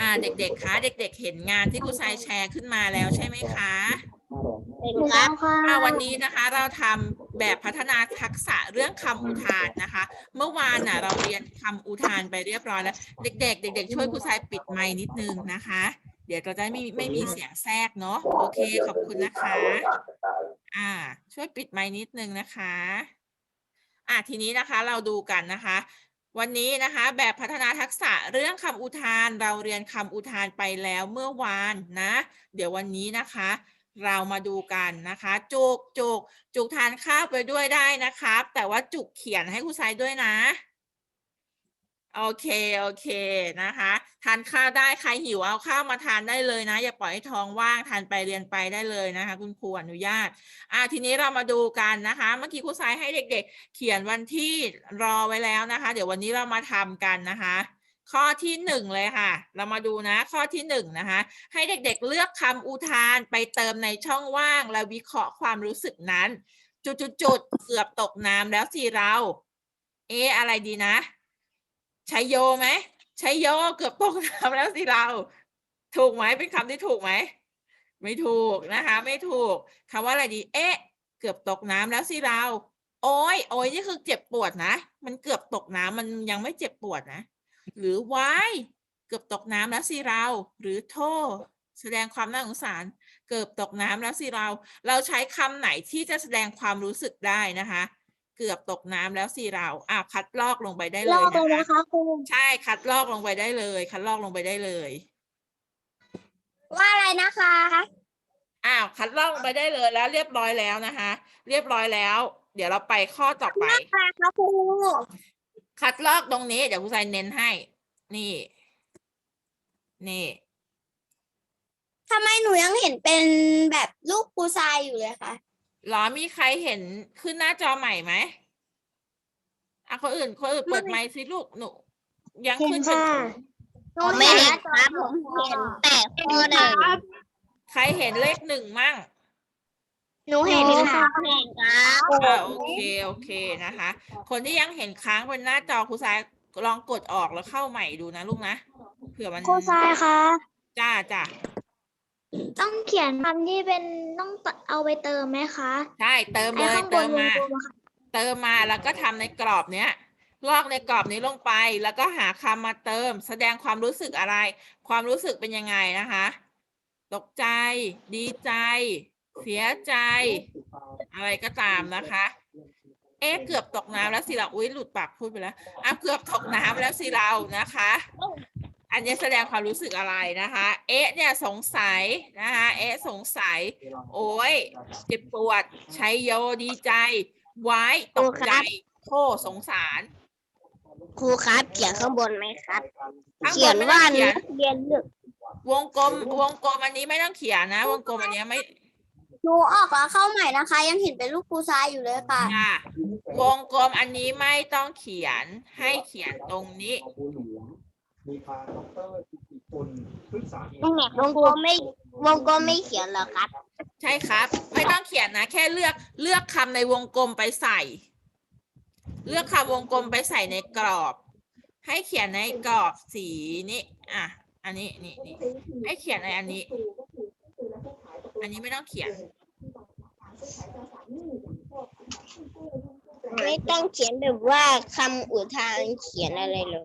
อ่าเด็ก ๆคะเด็ก ๆ เห็นงานที่ครูทรายแชร์ขึ้นมาแล้วใช่ไหมคะเป็นครับอ่าวันนี้นะคะเราทำแบบพัฒนาทักษะเรื่องคำอุทานนะคะ เมื่อวานน่ะเราเรียนคำอุทานไปเรียบร้อยแล้ว เด็ก ๆ เด็ก ๆ ช่วยครูทรายปิดไมค์นิดนึงนะคะ เดี๋ยวเราจะไม่มีไม่มีเสียงแทรกเนาะโอเคขอบคุณนะคะ อ่า ช่วยปิดไมค์นิดนึงนะคะ อะทีนี้นะคะเราดูกันนะคะ วันนี้นะคะแบบพัฒนาทักษะเรื่องคำอุทานเราเรียนคำอุทานไปแล้วเมื่อวานนะ เดี๋ยววันนี้นะคะ เรามาดูกันนะคะ จุกจุกจุกทานข้าวไปด้วยได้นะครับ แต่ว่าจุกเขียนให้ครูไซด้วยนะ โอเค โอเคนะคะ ทานข้าวได้ใครหิวเอาข้าวมาทานได้เลยนะ อย่าปล่อยให้ท้องว่างทานไปเรียนไปได้เลยนะคะ คุณครูอนุญาต อ่าทีนี้เรามาดูกันนะคะ เมื่อกี้ครูไซด์ให้เด็ก ๆ เขียนวันที่รอไว้แล้วนะคะ เดี๋ยววันนี้เรามาทำกันนะคะ ข้อที่หนึ่งเลยค่ะ เรามาดูนะ ข้อที่หนึ่งนะคะ ให้เด็กๆเลือกคำอุทานไปเติมในช่องว่าง และวิเคราะห์ความรู้สึกนั้น จุดๆๆเกือบตกน้ำแล้วสิเรา เอะอะไรดีนะ ใช้โยไหมใช้โยเกือบตกน้ำแล้วสิเรา ถูกไหมเป็นคำที่ถูกไหมไม่ถูกนะคะ ไม่ถูกคำว่าอะไรดี เอ๊ะ เกือบตกน้ำแล้วสิเรา โอ้ยโอ้ยนี่คือเจ็บปวดนะ มันเกือบตกน้ำมันยังไม่เจ็บปวดนะ หรือวายเกือบตกน้ำแล้วสิเรา หรือโทษแสดงความน่าสงสาร เกือบตกน้ำแล้วสิเรา เราใช้คำไหนที่จะแสดงความรู้สึกได้นะคะ เกือบตกน้ำแล้วสิเราอะคัดลอกลงไปได้เลลอยกเลยนะนะคะคะครูใช่คัดลอกลงไปได้เลย คัดลอกลงไปได้เลย ว่าอะไรนะคะอ้าวคัดลอกลงไปได้เลยแล้วเรียบร้อยแล้วนะคะ เรียบร้อยแล้ว เดี๋ยวเราไปข้อต่อไปค่ะคะครูคัดลอกตรงนี้ เดี๋ยวครูใส่เน้นให้ นี่ นี่ทำไมหนูยังเห็นเป็นแบบรูปครูทรายอยู่เลยคะ หรอมีใครเห็นขึ้นหน้าจอใหม่ไหมอะคนอื่นคนอื่นเปิดไมค์สิลูกหนู ยังขึ้นเป็นหนูไม่เห็นครับผมเห็นแต่ข้อหนึ่งใครเห็นเลขหนึ่งมั่งหนูเห็นค่ะเห็นครับอ่าโอเคโอเคนะคะ คนที่ยังเห็นค้างบนหน้าจอครูสายลองกดออกแล้วเข้าใหม่ดูนะลูกนะเผื่อมันครูทรายคะจ้าจ้า ต้องเขียนคำที่เป็นต้องเอาไปเติมไหมคะใช่เติมไอ้เลยข้างบเตินมวงมากลมอะค่ะเติมมาแล้วก็ทำในกรอบเนี้ย ลอกในกรอบนี้ลงไป แล้วก็หาคำมาเติม แสดงความรู้สึกอะไร ความรู้สึกเป็นยังไงนะคะ ตกใจ ดีใจ เสียใจ อะไรก็ตามนะคะ เอ๊ะเกือบตกน้ำแล้วสิเราอุ้ยหลุดปากพูดไปแล้วอะเกือบตกน้ำแล้วสิเรานะคะ อันนี้แสดงความรู้สึกอะไรนะคะ เอ๊ะเนี่ยสงสัยนะคะ เอ๊ะสงสัย โอ้ยเจ็บปวดใช้โยดีใจ ไว้ตกใจโทษสงสาร ครูครับเขียนข้างบนไหมครับ ข้างบเขียนไม่ว่าต้องเขียนเรียนเลือกวงกลมวงกลมอันนี้ไม่ต้องเขียนนะ วงกลมอันเนี้ยไม่หนูออกแล้วเข้าใหม่นะคะ ยังเห็นเป็นรูปครูทรายอยู่เลยค่ะ อะวงกลมอันนี้ไม่ต้องเขียนให้เขียนตรงนี้ มีทางดอกเตอรกิติพลพฤกษาเหตุวงกลมไม่วงกลมไม่เขียนเหรอครับ ใช่ครับ ไม่ต้องเขียนนะ แค่เลือกเลือกคำในวงกลมไปใส่ เลือกคำวงกลมไปใส่ในกรอบ ให้เขียนในกรอบสีนี้อะ อันนี้นี่นี่ให้เขียนในอันนี้ อันนี้ไม่ต้องเขียน ไม่ต้องเขียนแบบว่าคำอุทานเขียนอะไรเลย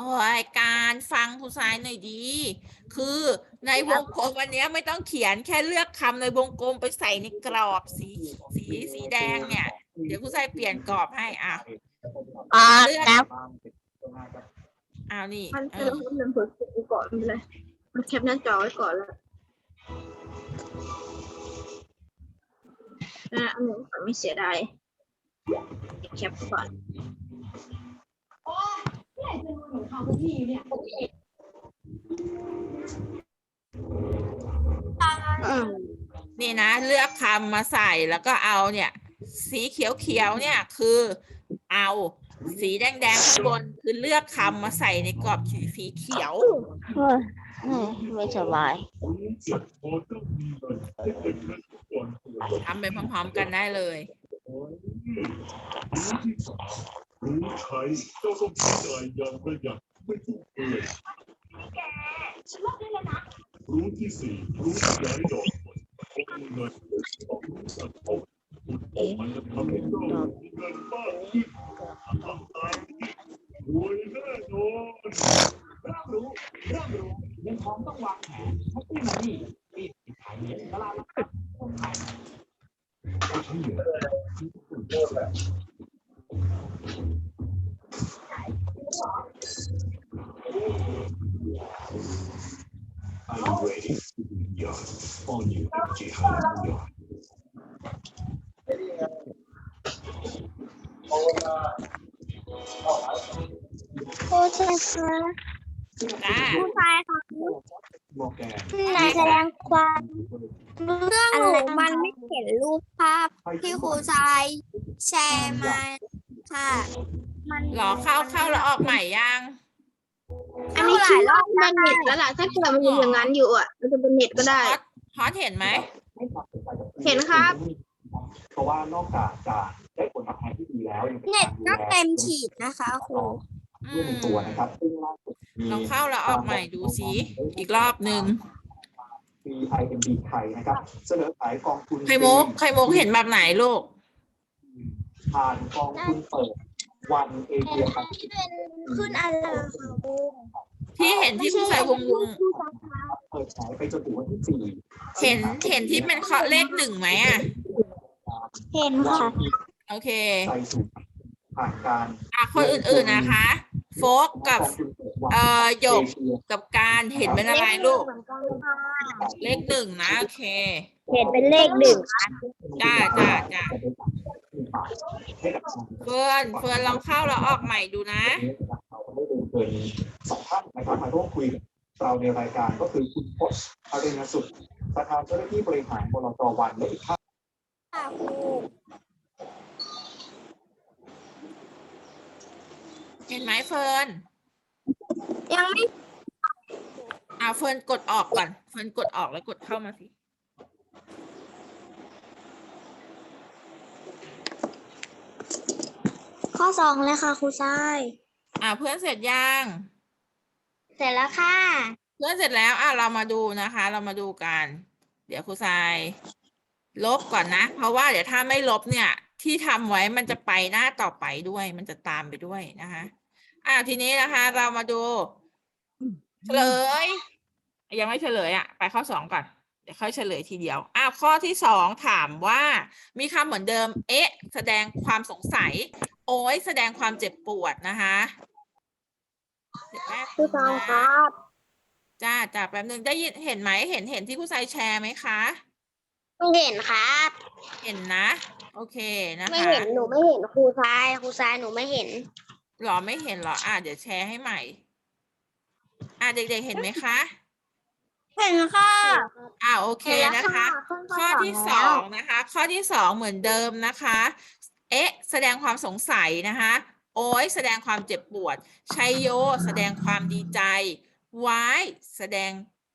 โอ้ยการฟังผู้ชายหน่อยดี คือในวงกลมวันนี้ยไม่ต้องเขียนแค่เลือกคำในวงกลมไปใส่ในกรอบสีสีสีแดงเนี่ย เดี๋ยวผู้ชายเปลี่ยนกรอบให้อะอ๋อเลือกครับตามติดตัวมากับอ้าวนี่มันเอคืออมันเปิดกูก่อนไปเลยมันแคปหน้าจอไว้ก่อนแล้วนะอันนี้ก่อนไม่เสียดายแคปก่อน อืมนี่นะ เลือกคำมาใส่แล้วก็เอาเนี่ย สีเขียวๆเนี่ยคือเอาสีแดงๆข้างบนคือเลือกคำมาใส่ในกรอบสีเขียว ไม่สบายทำไปพร้อมๆกันได้เลย รู้ใช้เจ้าต้องใช้จ่ายอย่างประหยัดไม่ฟุ่มเฟือยรู้ที่สี่รู้ขยายดอกผลพบเงินต้องรู้สังคมคุณออกมันจะทำให้เจ้าเงินมากขึ้นทำตามนี้รวยแน่นอนริ่มรู้ริ่มรู้เงินทองต้องวางแผนให้ที่มันนี่รีบขายเงินตลาดหลักทรัพย์คนไทยทั้งหมด Are you ready to be beyond all new MG Hallelujah? ครูใช่ค่ะจ้าครูชายค่ะโมแกนไหนแสดงความเรื่องหนูมันไม่เห็นรูปภาพที่ครูชายแชร์มา ค่ะ มันหรอเข้าเข้าแล้วออกใหม่ยัง อันนี้หลายรอบมัแล้วนเน็ตแล้วล่ะถ้าเกิดมันยังอย่างนั้นอยู่อะ มันจะเป็นเน็ตก็ได้ ฮอตฮอตเห็นไหมให้ความสนใจกับเห็นครับ เพราะว่านอกจากจะได้ผลตอบแทนที่ดีแล้วยังป็เน็ตารก็เต็มฉีดนะคะครูอืด้วยมในตัวนะครับซึ่งล่าสุดมี ลองเข้าแล้วออกใหม่ดูสิอีกรอบหนึ่ง BIMB ไทยนะครับ เสนอขายกองทุนไข่มุกไข่มุกเห็นแบบไหนลูก ผ่านกองทุนเปิดวันเอเชียขึ้นอะไรคะครูที่เห็นที่ผู้ชายวงวงเปิดขายไปจนถึงวันที่สี่เห็นเห็นที่เป็นเคาะเลขหนึ่งไหมอะ เห็นค่ะ โอเคใจสูงผ่านการอะคนอื่นๆนะคะ โฟกกับกองทุนเปิดวันเอ่อหยกเอเชียกับการเห็นเป็นอะไรลูก เลขหนึ่งนะ โอเค เห็นเป็นเลขหนึ่งจ้าจ้าจ้าให้กับชาว เฟิร์นเฟิร์นลองเข้าแล้วออกใหม่ดูนะ เราก็ได้เรียนเชิญสองท่านนะครับมาร่วมคุยกับเราในรายการก็คือคุณพจน์อริยสุขประธานเจ้าหน้าที่บริหารบลจวันและอีกท่าน ค่ะครูเห็นไหมเฟิร์นยังไม่ อ่าเฟิร์นกดออกก่อน เฟิร์นกดออกแล้วกดเข้ามาสิ ข้อสองเลยค่ะครูชายอ่าเพื่อนเสร็จยังเสร็จแล้วค่ะ เพื่อนเสร็จแล้วอะเรามาดูนะคะ เรามาดูกัน เดี๋ยวครูทราย ลบก่อนนะ เพราะว่าเดี๋ยวถ้าไม่ลบเนี่ย ที่ทำไว้มันจะไปหน้าต่อไปด้วย มันจะตามไปด้วยนะคะอะทีนี้นะคะ เรามาดู เฉลย ยังไม่เฉลยอะ ไปข้อสองก่อน เดี๋ยวค่อยเฉลยทีเดียวอะข้อที่สองถามว่ามีคำเหมือนเดิม เอ๊ะ แสดงความสงสัย โอ้ยแสดงความเจ็บปวดนะคะเดี๋ยวแป๊บครูชายครับจ้าจ้าแป๊บนึงได้ยินเห็นไหมเห็นเห็นที่ครูทรายแชร์ไหมคะเห็นครับ เห็นนะ โอเคนะคะไม่เห็นหนูไม่เห็นครูชายครูชายหนูไม่เห็น หรอไม่เห็นหรอ อะเดี๋ยวแชร์ให้ใหม่ อะเด็กๆเห็นไหมคะ เห็นค่ะอะโอเคนะคะ ข้อที่สองนะคะ ข้อที่สองเหมือนเดิมนะคะ เอ๊ะ แสดงความสงสัยนะคะ โอ้ยแสดงความเจ็บปวด ชัยโย แสดงความดีใจวายแสดง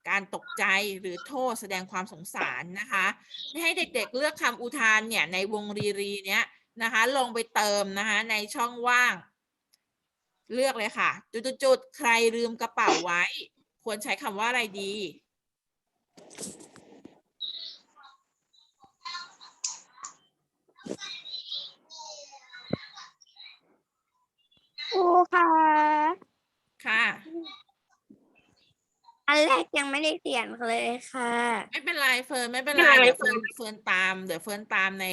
การตกใจหรือโทษแสดงความสงสารนะคะให้เด็กๆเลือกคำอุทานเนี่ยในวงรีรีเนี้ยนะคะ ลงไปเติมนะคะในช่องว่าง เลือกเลยค่ะ จุดๆๆใครลืมกระเป๋าไว้ ควรใช้คำว่าอะไรดี ครูค่ะค่ะ อันแรกยังไม่ได้เขียนเลยค่ะ ไม่เป็นไรเฟิร์นไม่เป็นไรไม่เป็นไรเดี๋ยวเฟิร์นเฟิร์นตามเดี๋ยวเฟิร์นตามใน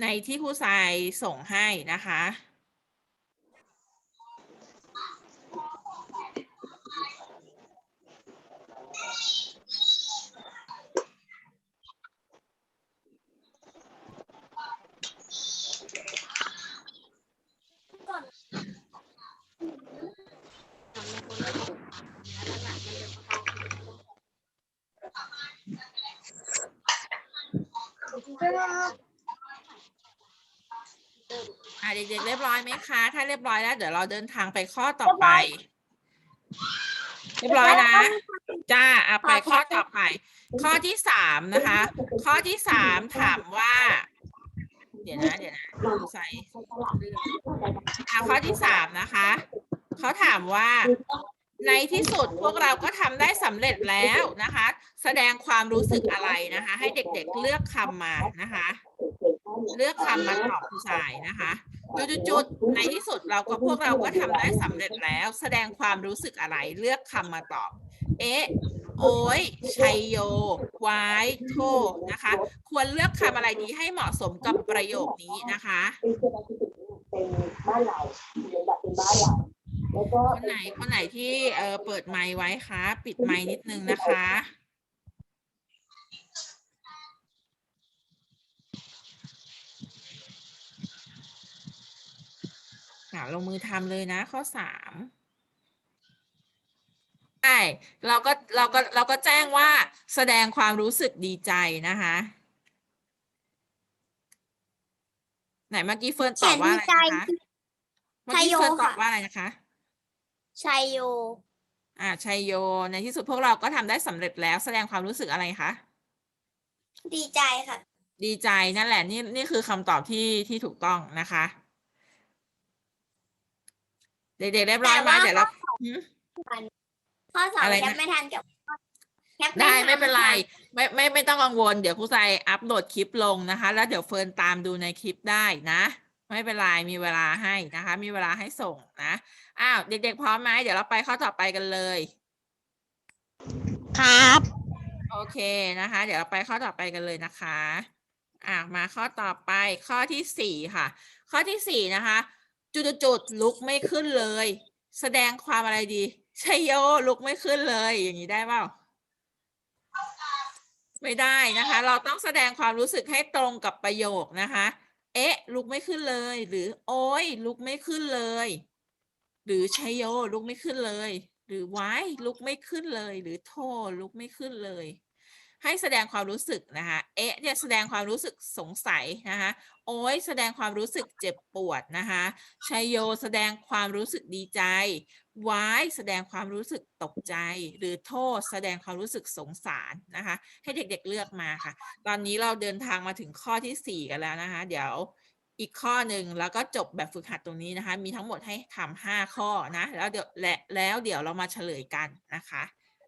ในที่ครูทรายส่งให้นะคะ อะเด็กๆเรียบร้อยไหมคะ ถ้าเรียบร้อยแล้ว เดี๋ยวเราเดินทางไปข้อต่อไป เรียบร้อยนะ จ้าอะไปข้อต่อไป ข้อที่สามนะคะ ข้อที่สามถามว่า เดี๋ยวนะเดี๋ยวนะครูใส่อะข้อที่สามนะคะ เขาถามว่า ในที่สุดพวกเราก็ทำได้สำเร็จแล้วนะคะ แสดงความรู้สึกอะไรนะคะ ให้เด็กๆเลือกคำมานะคะ เลือกคำมาตอบครูสายนะคะจุดๆในที่สุดเราก็พวกเราก็ทำได้สำเร็จแล้ว แสดงความรู้สึกอะไรเลือกคำมาตอบ เอ๊ะโอ้ยชัยโยวายโทนะคะ ควรเลือกคำอะไรดีให้เหมาะสมกับประโยคนี้นะคะเป็นบ้านเราเป็นบ้านเรา คนไหนคนไหนที่เออเปิดไมค์ไว้คะปิดไมค์นิดนึงนะคะอ่าลงมือทำเลยนะ ข้อสามใช่เราก็เราก็เราก็แจ้งว่าแสดงความรู้สึกดีใจนะคะ ไหนเมื่อกี้เฟิร์นตอบว่าอะไรนะคะเมื่อกี้เฟิร์นตอบว่าอะไรนะคะ ชัยโย อ่าชัยโย ในที่สุดพวกเราก็ทำได้สำเร็จแล้วแสดงความรู้สึกอะไรคะ ดีใจค่ะ ดีใจนั่นแหละ นี่นี่คือคำตอบที่ที่ถูกต้องนะคะ เด็กๆเรียบร้อยไหมแต่ว่า เดี๋ยวเราหืม ข้อสอบอะไรนะ แคปไม่ทันกับแคปได้ทัไม่เป็นไรค่ะไม่ไม่ไม่ต้องกังวล เดี๋ยวครูใส่อัปโหลดคลิปลงนะคะ แล้วเดี๋ยวเฟิร์นตามดูในคลิปได้นะ ไม่เป็นไรมีเวลาให้นะคะ มีเวลาให้ส่งนะอ้าวเด็กๆพร้อมไหมเดี๋ยวเราไปข้อต่อไปกันเลย ครับ โอเคนะคะ เดี๋ยวเราไปข้อต่อไปกันเลยนะคะอะมาข้อต่อไปข้อที่สี่ค่ะ ข้อที่สี่นะคะ จุดๆๆลุกไม่ขึ้นเลย แสดงความอะไรดีชัยโยลุกไม่ขึ้นเลย อย่างนี้ได้เปล่าไม่ได้นะคะ เราต้องแสดงความรู้สึกให้ตรงกับประโยคนะคะ เอ๊ะ ลุกไม่ขึ้นเลย หรือ โอ้ยลุกไม่ขึ้นเลย หรือชัยโยลุกไม่ขึ้นเลย หรือไว้ลุกไม่ขึ้นเลย หรือโทลุกไม่ขึ้นเลย ให้แสดงความรู้สึกนะคะเอ๊ะเนี่ยแสดงความรู้สึกสงสัยนะคะโอ้ยแสดงความรู้สึกเจ็บปวดนะคะชัยโยแสดงความรู้สึกดีใจวายแสดงความรู้สึกตกใจ หรือโทษ แสดงความรู้สึกสงสารนะคะ ให้เด็กๆเลือกมาค่ะ ตอนนี้เราเดินทางมาถึงข้อที่สี่กันแล้วนะคะ เดี๋ยวอีกข้อหนึ่งแล้วก็จบแบบฝึกหัดตรงนี้นะคะ มีทั้งหมดให้ทำห้าข้อนะ แล้วเดี๋ยวและแล้วเดี๋ยวเรามาเฉลยกันนะคะ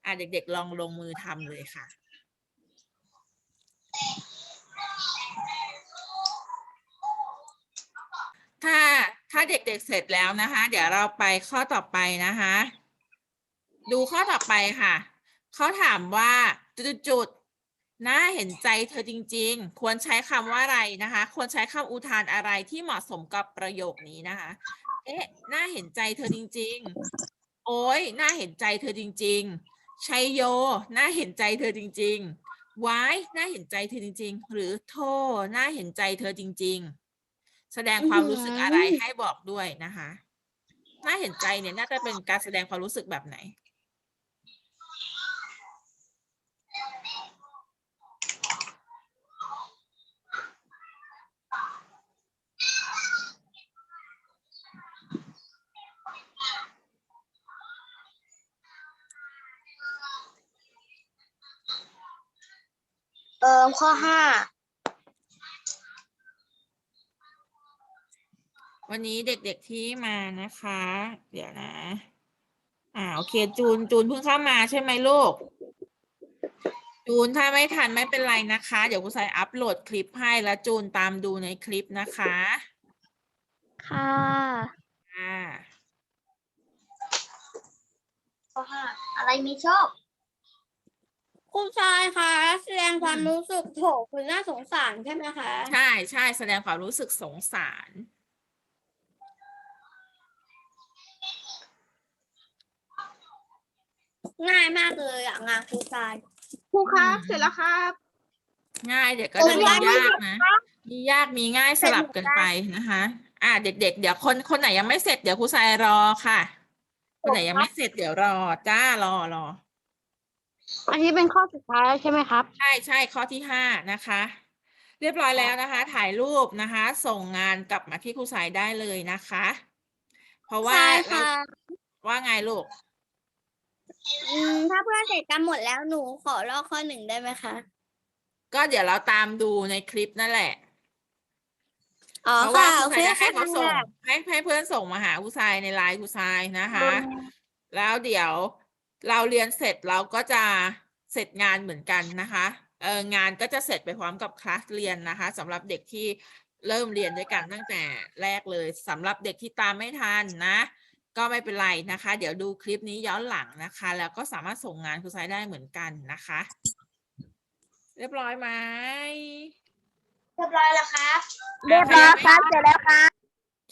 อะเด็กๆลองลงมือทำเลยค่ะ ถ้าถ้าเด็กๆเสร็จแล้วนะคะ เดี๋ยวเราไปข้อต่อไปนะคะ ดูข้อต่อไปค่ะ เขาถามว่าจุดๆน่าเห็นใจเธอจริง ๆ ควรใช้คำว่าอะไรนะคะ ควรใช้คำอุทานอะไรที่เหมาะสมกับประโยคนี้นะคะ เอ๊ะน่าเห็นใจเธอจริง ๆ โอ้ยน่าเห็นใจเธอจริง ๆชัยโย น่าเห็นใจเธอจริง ๆ วายน่าเห็นใจเธอจริง ๆ หรือโทน่าเห็นใจเธอจริง ๆ แสดงความรู้สึกอะไรให้บอกด้วยนะคะ น่าเห็นใจเนี่ยน่าจะเป็นการแสดงความรู้สึกแบบไหน ออข้อห้าวันนี้เด็กๆที่มานะคะ เดี๋ยวนะ อ่าโอเค จูนจูนเพิ่งเข้ามาใช่ไหมลูก จูนถ้าไม่ทันไม่เป็นไรนะคะ เดี๋ยวครูสายอัปโหลดคลิปให้แล้วจูนตามดูในคลิปนะคะ ค่ะอ่าข้อห้าอะไรมีชอบ คุณชายคะแสดงความรู้สึกโถคุณน่าสงสารใช่ไหมคะใช่ใช่แสดงความรู้สึกสงสาร ง่ายมากเลยอะงานคุณชายครูครับเสร็จแล้วครับ ง่ายเดี๋ยวก็โอ้จะยมีง่ายมากยากนะ มียากมีง่ายสลับกันไปนะคะ อ่าเด็กๆเดี๋ยวคนคนไหนยังไม่เสร็จเดี๋ยวครูสายรอค่ะ คนไหนยังไม่เสร็จเดี๋ยวรอจ้ารอรอ อันนี้เป็นข้อสุดท้ายแล้วใช่ไหมครับ ใช่ใช่ข้อที่ห้านะคะ เรียบร้อยแล้วนะคะ ถ่ายรูปนะคะ ส่งงานกลับมาที่ครูสายได้เลยนะคะ เพราะว่าใช่เราค่ะ ว่าไงลูก อืมถ้าเพื่อนเสร็จกันหมดแล้วหนูขอลอกข้อหนึ่งได้ไหมคะ ก็เดี๋ยวเราตามดูในคลิปนั่นแหละ อ๋อเพราะว่าค่ะครูทรายจะให้เขาส่งค่ะให้ให้เพื่อนส่งมาหาครูทรายในไลน์ครูทรายนะคะ แล้วเดี๋ยว เราเรียนเสร็จเราก็จะเสร็จงานเหมือนกันนะคะเอองานก็จะเสร็จไปพร้อมกับคลาสเรียนนะคะสำหรับเด็กที่เริ่มเรียนด้วยกันตั้งแต่แรกเลยสำหรับเด็กที่ตามไม่ทันนะ ก็ไม่เป็นไรนะคะ เดี๋ยวดูคลิปนี้ย้อนหลังนะคะ แล้วก็สามารถส่งงานครูทรายได้เหมือนกันนะคะ เรียบร้อยไหมเรียบร้อยแล้วครับ เรียบร้อยครับเสร็จแล้วครับ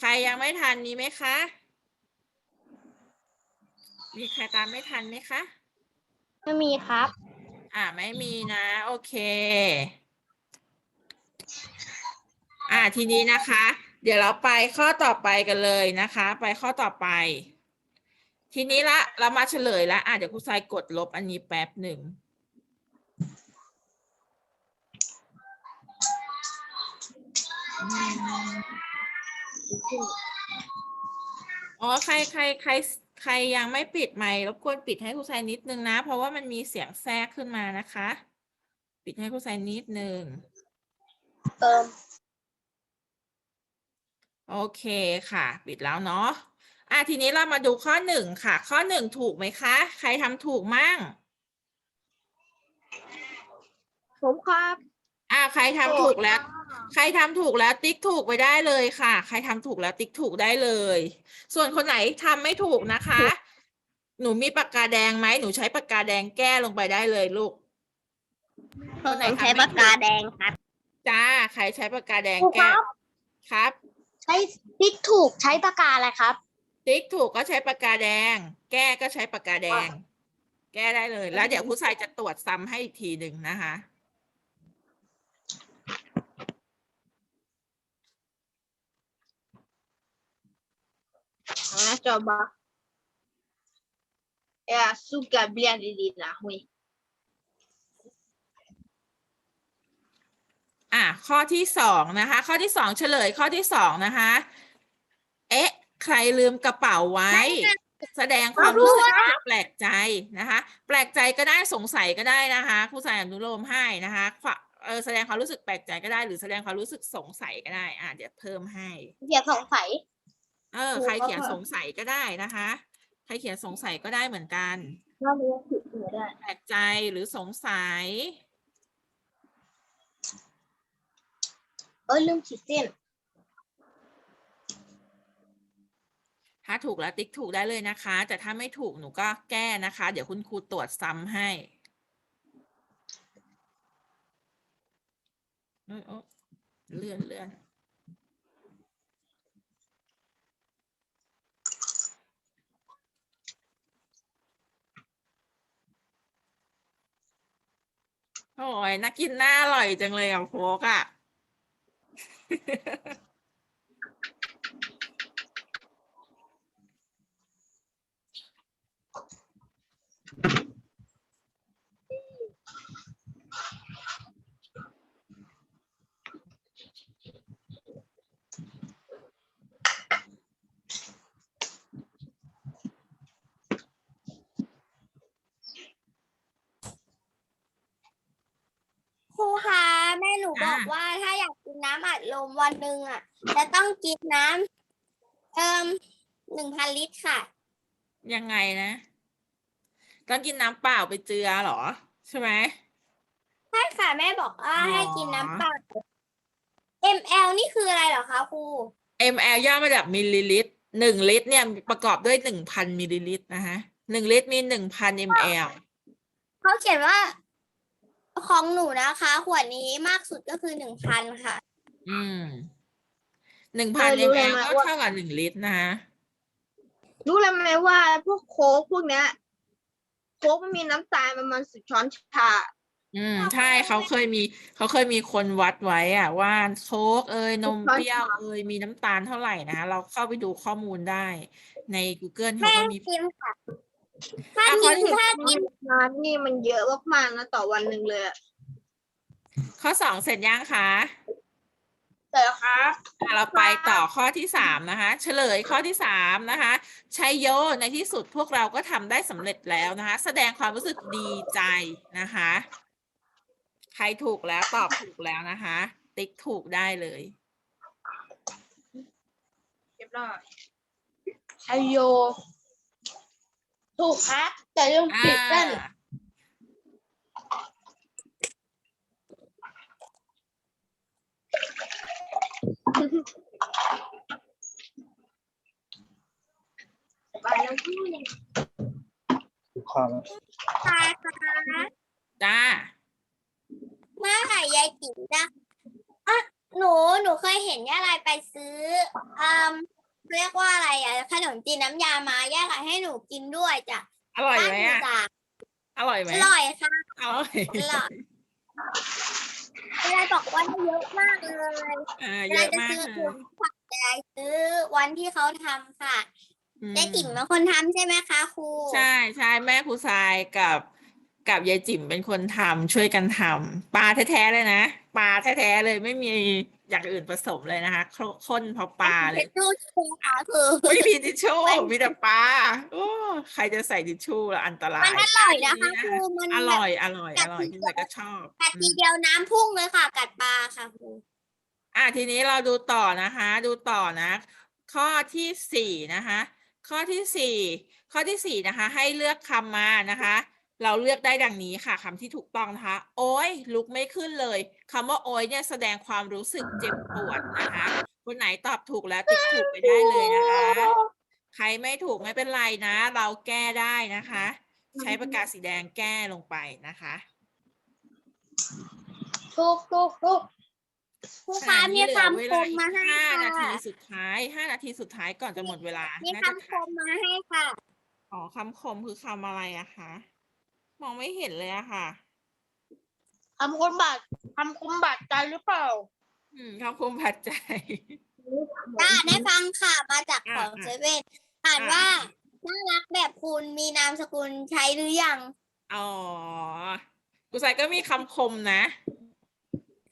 ใครยังไม่ทันมีไหมคะ มีใครตามไม่ทันไหมคะ ไม่มีครับ อ่าไม่มีนะ โอเค อ่าทีนี้นะคะ เดี๋ยวเราไปข้อต่อไปกันเลยนะคะ ไปข้อต่อไป ทีนี้ละ เรามาเฉลยแล้วอะเดี๋ยวครูทรายกดลบอันนี้แป๊บหนึ่งอ๋อ ใคร ใคร ใคร ใครยังไม่ปิดไมค์รบกวนปิดให้ครูทรายนิดนึงนะ เพราะว่ามันมีเสียงแทรกขึ้นมานะคะ ปิดให้ครูทรายนิดนึงเติมโอเคค่ะ ปิดแล้วเนาะอะทีนี้เรามาดูข้อหนึ่งค่ะ ข้อหนึ่งถูกไหมคะ ใครทำถูกมั่ง ผมครับ อะใครทำถูกแล้ว ใครทำถูกแล้วติ๊กถูกไปได้เลยค่ะ ใครทำถูกแล้วติ๊กถูกได้เลย ส่วนคนไหนทำไม่ถูกนะคะ หนูมีปากกาแดงไหมหนูใช้ปากกาแดงแก้ลงไปได้เลยลูกคนไหนผมทำใช้ไม่ปากกาถูแดงครับ จ้า ใครใช้ปากกาแดงครูคแก้รับครับ ใช้ติ๊กถูกใช้ปากกาอะไรครับ ติ๊กถูกก็ใช้ปากกาแดง แก้ก็ใช้ปากกาแดง แก้ได้เลย แล้วเดี๋ยวครูทรายจะตรวจซ้ำให้อีกทีหนึ่งนะคะ Ah, coba. Ya, suka bilang di lah, hui. อะข้อที่สองนะคะ ข้อที่สองเฉลยข้อที่สองนะคะ เอ๊ะ ใครลืมกระเป๋าไว้ แสดงความรู้สึกที่แปลกใจนะคะ แปลกใจก็ได้สงสัยก็ได้นะคะครูสายอนุโลมให้นะคะควะเออแสดงความรู้สึกแปลกใจก็ได้ หรือแสดงความรู้สึกสงสัยก็ได้ อะเดี๋ยวเพิ่มให้อย่าสงสัย เออถูกใครแล้วเขียนค่ะสงสัยก็ได้นะคะ ใครเขียนสงสัยก็ได้เหมือนกันว่ามันผิดหรือได้แปลกใจหรือสงสัย เออลืมขีดเส้น ถ้าถูกแล้วติ๊กถูกได้เลยนะคะ แต่ถ้าไม่ถูกหนูก็แก้นะคะ เดี๋ยวคุณครูตรวจซ้ำให้เอยโอ๊ะเลื่อนเลื่อน โอ้ยน่ากินน่าอร่อยจังเลยอะโฟกอะ ครูคะแม่หนูบอก อ่า ว่าถ้าอยากกินน้ำอัด ลมวันหนึ่งอะจะต้องกินน้ำเติมหนึ่งพันลิตรค่ะ ยังไงนะ ต้องกินน้ำเปล่าไปเจือเหรอ ใช่ไหมใช่ค่ะแม่บอกว่าอ๋อให้กินน้ำเปล่า ml นี่คืออะไรเหรอคะครู ml ย่อมาจากมิลลิลิตรหนึ่งลิตรเนี่ยประกอบด้วยหนึ่งพันมิลลิลิตรนะคะหนึ่งลิตรมีหนึ่งพัน ml เขาเขียนว่าของหนูนะคะ ขวดนี้มากสุดก็คือหนึ่งพันค่ะ อืมหนึ่งพันเออรู้เลย ml นะก็ว่า เท่ากับหนึ่งลิตรนะคะรู้เลยไหมว่าพวกโค้กพวกเนี้ยโค้กมันมีน้ำตาลประมาณสิบช้อนชา อืมใช่เขาเคยมีเขาเคยมีคนวัดไว้อะว่าโค้กเอยนมช้อนเปรี้ยวชาเอยมีน้ำตาลเท่าไหร่นะเราเข้าไปดูข้อมูลได้ ใน Google เขาแม่ก็มี กินค่ะถ้าอะกินขอถ้ากินน้ำนี่มันเยอะมากๆนะต่อวันหนึ่งเลยอะข้อสองเสร็จยังคะ แต่ครับอะเราไปต่อข้อที่สามนะคะ เฉลยข้อที่สามนะคะชัยโยในที่สุดพวกเราก็ทำได้สำเร็จแล้วนะคะ แสดงความรู้สึกดีใจนะคะ ใครถูกแล้วตอบถูกแล้วนะคะ ติ๊กถูกได้เลยได้ชัยโย ถูกครับแต่เรื่องอ่าผิดนั่นสบายแล้วพี่ ความใช่ค่ะจ้า เมื่อไหร่ยายจิ๋มจะอะหนูหนูเคยเห็นย่าลายไปซื้ออืมเรียกว่าอะไรอะขนมจีนน้ำยามาย่าลายให้หนูกินด้วยจ้ะอร่อยบ้านไหมหนูอะจ้ะอร่อยไหมอร่อยค่ะ อร่อย อร่อย ยายบอกว่าเยอะมากเลยอ่าเยยายอะจะมากซื้อเลถุยงผักยายซื้อวันที่เขาทำค่ะอืยายจิ๋มเป็นคนทำใช่ไหมคะครูใช่ใช่แม่ครูทรายกับกับยายจิ๋มเป็นคนทำช่วยกันทำปลาแท้ๆเลยนะปลาแท้ๆเลยไม่มี อย่างอื่นผสมเลยนะคะโคข้นเพราะปลาเลเป็ยนตู้ชูค่ะคือไม่มีทิชชู่มีแต่ปลาโอ้ใครจะใส่ทิชชู่ละอันตรามันยอร่อยนะคะทีครูมันอแบบร่อยอร่อยอร่อยที่ไหนก็ชอบกัดอืทีมเดียวน้ำพุ่งเลยค่ะ กัดปลาค่ะครูอะทีนี้เราดูต่อนะคะ ดูต่อนะ ข้อที่สี่นะคะ ข้อที่สี่ข้อที่สี่นะคะ ให้เลือกคำมานะคะ เราเลือกได้ดังนี้ค่ะคำที่ถูกต้องนะคะ โอ้ยลุกไม่ขึ้นเลยคำว่าโอ้ยเนี่ยแสดงความรู้สึกเจ็บปวดนะคะ คนไหนตอบถูกแล้วติ๊กถูกไปได้เลยนะคะ ใครไม่ถูกไม่เป็นไรนะ เราแก้ได้นะคะ ใช้ปากกาสีแดงแก้ลงไปนะคะถูกถูกถูกครูขคะณะมีนี้เหลือคำเวคลามอีกมาให้ห้านาทีค่ะสุดท้ายห้านาทีสุดท้ายก่อนจะหมดเวลามีน่าจะคำคทันมมาให้ค่ะอ๋อคำคมคือคำอะไรอะคะ มองไม่เห็นเลยอะค่ะทำคนบาดทำคนบาดใจหรือเปล่า อืมคำคมผัดใจได้ได้ฟังค่ะมาจากอ่าของอ่าเซเว่นอ่านอ่า ว่าน่ารักแบบคุณมีนามสกุลใช้หรือยัง อ๋อกุศลก็มีคำคมนะ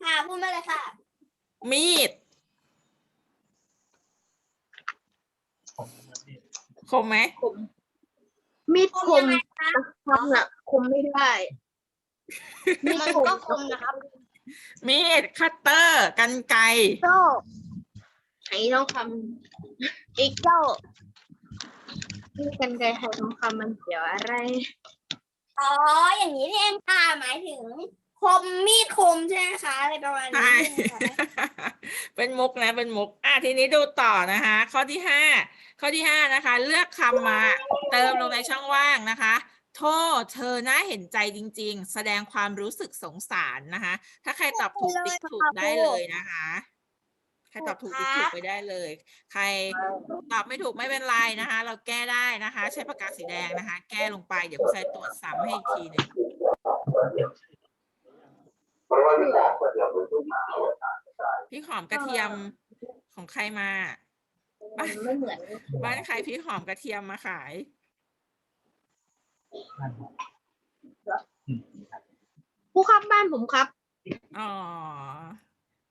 ค่ะพูดมาเลยค่ะ มีด คมไหมมีดคคมยั มงไงคะทำน่ะคมไม่ได้ มันก็คมนะครับมีดคัตเตอร์กันไกรโจ้ไอ้ทองคำอีกเจ้านี่กันไกรไทยทองคำมันเกี่ยวอะไร อ๋อ อย่างนี้นี่เองค่ะหมายถึงค มมีดคมใช่ไหมคะอะไรประมาณใช่นี้ใช่ไหมคะเป็นมุกนะ เป็นมุก อะทีนี้ดูต่อนะคะ ข้อที่ห้าข้อที่ห้านะคะ เลือกคำมา เติมลงในช่องว่างนะคะ โทษเธอน่าเห็นใจจริง ๆ แสดงความรู้สึกสงสารนะคะ ถ้าใครตอบถูกติ๊กถูกได้เลยนะคะ ใครตอบถูกติ๊กถูกไปได้เลย ใครตอบไม่ถูกไม่เป็นไรนะคะ เราแก้ได้นะคะ ใช้ปากกาสีแดงนะคะ แก้ลงไปเดี๋ยวคุณชายตรวจซ้ำให้อีกทีหนึ่ง พี่หอมกระเทียมของใครมา มันไม่เหมือนบ้านใครพี่หอมกระเทียมมาขาย ผู้ขับบ้านผมครับ อ๋อ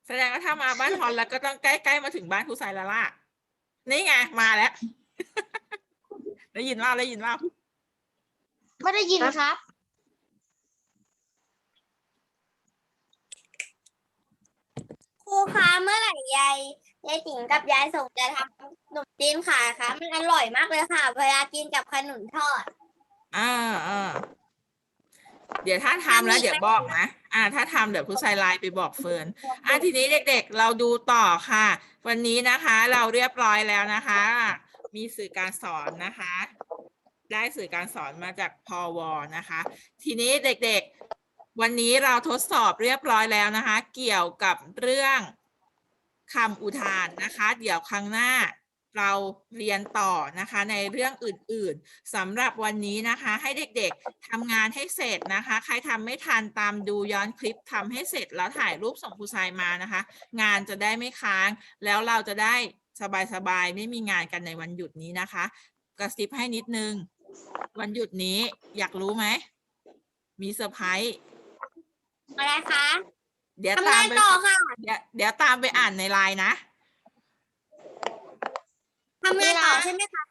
แสดงว่าถ้ามาบ้านฮอนแล้วก็ต้องใกล้ๆมาถึงบ้านครูสายแล้วล่ะ นี่ไงมาแล้ว ได้ยินว่าได้ยินว่าไม่ได้ยินครับ ครูคะเมื่อไหร่ยายยายติ๋งกับยายส่งจะทำขนมจีนขายคะมันอร่อยมากเลยค่ะ เวลากินกับขนุนทอด อ่าอ่าเดี๋ยวถ้าทำแล้วทำอีกเดี๋ยวไหมบอกนะ อ่า ถ้าทำเดี๋ยวครูสายไลน์ไปบอกเฟิร์น อะทีนี้เด็ก ๆ เราดูต่อค่ะ วันนี้นะคะ เราเรียบร้อยแล้วนะคะ มีสื่อการสอนนะคะ ได้สื่อการสอนมาจากพอวนะคะ ทีนี้เด็กๆ วันนี้เราทดสอบเรียบร้อยแล้วนะคะ เกี่ยวกับเรื่องคำอุทานนะคะ เดี๋ยวครั้งหน้าเราเรียนต่อนะคะในเรื่องอื่นๆสำหรับวันนี้นะคะ ให้เด็กๆทำงานให้เสร็จนะคะ ใครทำไม่ทันตามดูย้อนคลิปทำให้เสร็จแล้วถ่ายรูปส่งครูทรายมานะคะ งานจะได้ไม่ค้าง แล้วเราจะได้สบายๆไม่มีงานกันในวันหยุดนี้นะคะ กระซิบให้นิดนึง วันหยุดนี้อยากรู้ไหมมีเซอร์ไพรส์ อะไรคะเดี๋ยวทำตาไงมไปต่อค่ะเดี๋ยวเดี๋ยวตามไปอ่านในไลน์นะ ทำไงต่อใช่ไหมคะ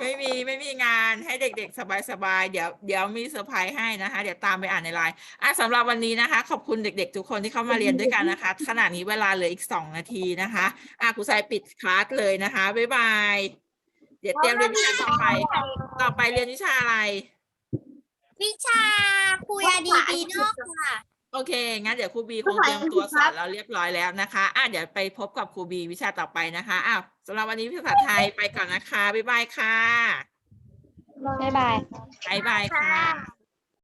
ไม่มีไม่มีงานให้เด็กๆ สบายๆ เดี๋ยวเดี๋ยวมีเซอร์ไพรส์ให้นะคะ เดี๋ยวตามไปอ่านในไลน์อะสำหรับวันนี้นะคะ ขอบคุณเด็กๆ ทุกคนที่เข้ามาเรียนด้วยกันนะคะ ขณะนี้เวลาเหลืออีกสองนาทีนะคะอะครูสายปิดคลาสเลยนะคะบ๊ายบายเดี๋ยวเตรียมเรียนวิชาต่อไปต่อไปเรียนวิชาอะไร วิชาครูยาดีปีนอกค่ะ โอเค งั้นเดี๋ยวครูบีคงเตรียมตัวสอนเราเรียบร้อยแล้วนะคะอะเดี๋ยวไปพบกับครูบีวิชาต่อไปนะคะอ้าวสำหรับวันนี้ภาษาไทยไปก่อนนะคะ บ๊ายบายค่ะ บ๊ายบาย บ๊ายบายค่ะ